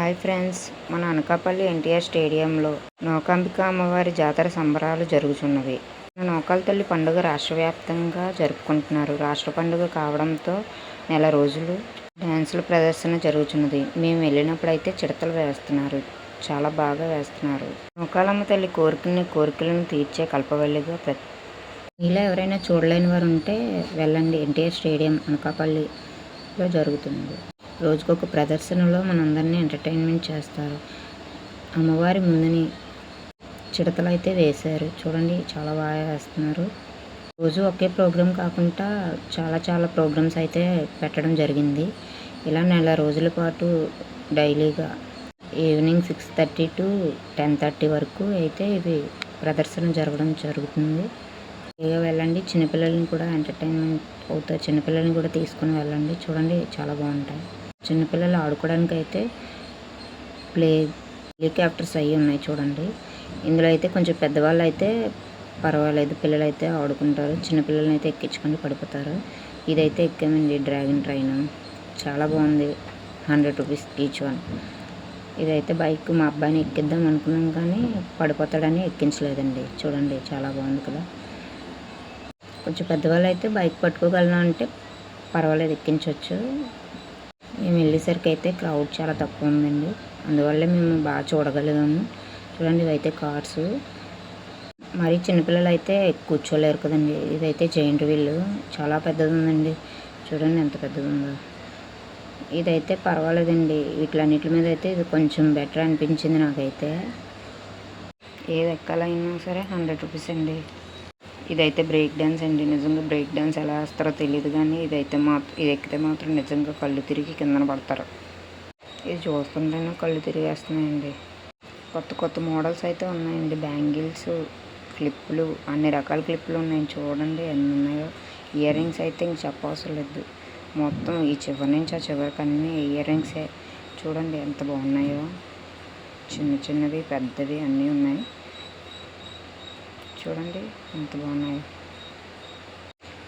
Hi friends మన అనకాపల్లి ఎన్టీఆర్ స్టేడియంలో నౌకాంబిక అమ్మవారి జాతర సంబరాలు జరుగుతున్నవి నౌకాల తల్లి పండుగ రాష్ట్ర వ్యాప్తంగా జరుపుకుంటున్నారు. రాష్ట్ర పండుగ కావడంతో నెల రోజులు డ్యాన్సుల ప్రదర్శన జరుగుతున్నది మేము వెళ్ళినప్పుడు అయితే చిడతలు వేస్తున్నారు. చాలా బాగా వేస్తున్నారు. నౌకాలమ్మ తల్లి కోరికని కోరికలను తీర్చే కల్పవల్లిగా ప్రతి మీలో ఎవరైనా చూడలేని వారు ఉంటే వెళ్ళండి. ఎన్టీఆర్ స్టేడియం అనకాపల్లిలో జరుగుతుంది రోజుకొక ప్రదర్శనలో మనందరినీ ఎంటర్టైన్మెంట్ చేస్తారు. అమ్మవారి ముందుని చిడతలు అయితే వేశారు. చూడండి చాలా బాగా వేస్తున్నారు. రోజు ఒకే ప్రోగ్రాం కాకుండా చాలా చాలా ప్రోగ్రామ్స్ అయితే పెట్టడం జరిగింది. ఇలా నెల రోజుల పాటు డైలీగా evening six thirty to ten thirty వరకు అయితే ఇవి ప్రదర్శన జరగడం జరుగుతుంది. ఇక వెళ్ళండి చిన్నపిల్లల్ని కూడా ఎంటర్టైన్మెంట్ అవుతారు. చిన్నపిల్లల్ని కూడా తీసుకుని వెళ్ళండి. చూడండి చాలా బాగుంటాయి. చిన్నపిల్లలు ఆడుకోవడానికి అయితే ప్లే హెలికాప్టర్స్ అవి ఉన్నాయి చూడండి. ఇందులో అయితే కొంచెం పెద్దవాళ్ళు అయితే పర్వాలేదు పిల్లలు అయితే ఆడుకుంటారు. చిన్నపిల్లలని అయితే ఎక్కించుకొని పడిపోతారు. ఇదైతే ఎక్కామండి డ్రాగన్ ట్రైన్. చాలా బాగుంది. హండ్రెడ్ రూపీస్ ఈచ్ వన్ ఇదైతే బైక్ మా అబ్బాయిని ఎక్కిద్దాం అనుకున్నాం కానీ పడిపోతాడని ఎక్కించలేదండి. చూడండి చాలా బాగుంది కదా. కొంచెం పెద్దవాళ్ళు అయితే బైక్ పట్టుకోగలను అంటే పర్వాలేదు ఎక్కించవచ్చు మేము వెళ్ళేసరికి అయితే క్రౌడ్ చాలా తక్కువ ఉందండి. అందువల్ల మేము బాగా చూడగలిగాము. చూడండి ఇవైతే కార్స్ మరి చిన్నపిల్లలు అయితే కూర్చోలేరు కదండి. ఇదైతే జైంట్ వీల్ చాలా పెద్దది ఉందండి చూడండి ఎంత పెద్దది ఉందో ఇదైతే పర్వాలేదండి. వీటిలన్నిటి మీద అయితే ఇది కొంచెం బెటర్ అనిపించింది నాకైతే. ఏది ఎక్కాలైనా సరే హండ్రెడ్ రూపీస్ అండి. ఇదైతే బ్రేక్ డ్యాన్స్ అండి. నిజంగా బ్రేక్ డ్యాన్స్ ఎలా వేస్తారో తెలియదు కానీ ఇదైతే మాత్రం ఇది ఎక్కితే మాత్రం నిజంగా కళ్ళు తిరిగి కిందన పడతారు. ఇది చూస్తుంటేనే కళ్ళు తిరిగేస్తున్నాయండి కొత్త కొత్త మోడల్స్ అయితే ఉన్నాయండి. బ్యాంగిల్స్ క్లిప్పులు అన్ని రకాల క్లిప్పులు ఉన్నాయి. చూడండి ఎన్ని ఉన్నాయో. ఇయర్ రింగ్స్ అయితే ఇంక చెప్పవసరం లేదు. మొత్తం ఈ చివరి నుంచి ఆ చివరికి అన్నీ ఇయర్ రింగ్సే. చూడండి ఎంత బాగున్నాయో. చిన్న చిన్నవి పెద్దవి అన్నీ ఉన్నాయి. చూడండి ఎంత బాగున్నాయి.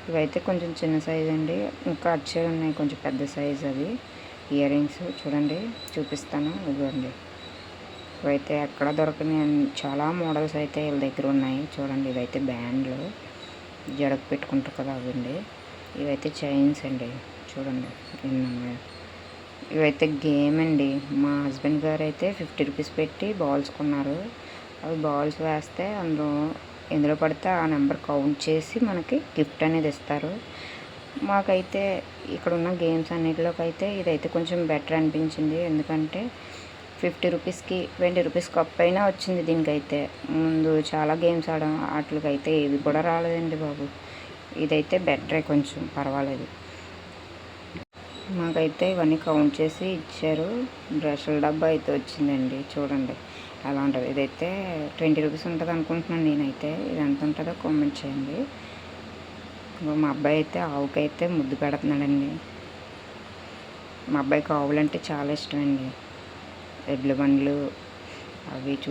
ఇవైతే కొంచెం చిన్న సైజ్ అండి. ఇంకా అచ్చే ఉన్నాయి కొంచెం పెద్ద సైజ్ అవి. ఇయర్ రింగ్స్ చూడండి చూపిస్తాను ఇవ్వండి ఇవైతే ఎక్కడ దొరకని చాలా మోడల్స్ అయితే వీళ్ళ దగ్గర ఉన్నాయి. చూడండి ఇవైతే బ్యాండ్లు జడకు పెట్టుకుంటారు కదా అవండి. ఇవైతే చైన్స్ అండి. చూడండి ఎన్ని ఇవైతే గేమ్ అండి. మా హస్బెండ్ గారు అయితే ఫిఫ్టీ రూపీస్ పెట్టి బాల్స్ కొన్నారు. అవి బాల్స్ వేస్తే అందులో ఎందులో పడితే ఆ నెంబర్ కౌంట్ చేసి మనకి గిఫ్ట్ అనేది ఇస్తారు. మాకైతే ఇక్కడ ఉన్న గేమ్స్ అన్నిటిలోకి అయితే ఇదైతే కొంచెం బెటర్ అనిపించింది. ఎందుకంటే ఫిఫ్టీ రూపీస్కి ట్వంటీ రూపీస్ కప్ అయినా వచ్చింది దీనికైతే. ముందు చాలా గేమ్స్ ఆడడం వాటిలకి అయితే ఏవి కూడా రాలేదండి బాబు. ఇదైతే బెటరే కొంచెం పర్వాలేదు. మాకైతే ఇవన్నీ కౌంట్ చేసి ఇచ్చారు. బ్రష్ల డబ్బా అయితే వచ్చిందండి చూడండి. అలా ఉంటుంది. ఇదైతే ట్వంటీ రూపీస్ ఉంటుంది అనుకుంటున్నాను నేనైతే. ఇది ఎంత ఉంటుందో కామెంట్ చేయండి. మా అబ్బాయి అయితే ఆవుకైతే ముద్దు పెడుతున్నాడండి. మా అబ్బాయికి ఆవులంటే చాలా ఇష్టం అండి ఎడ్ల బండ్లు అవి చూ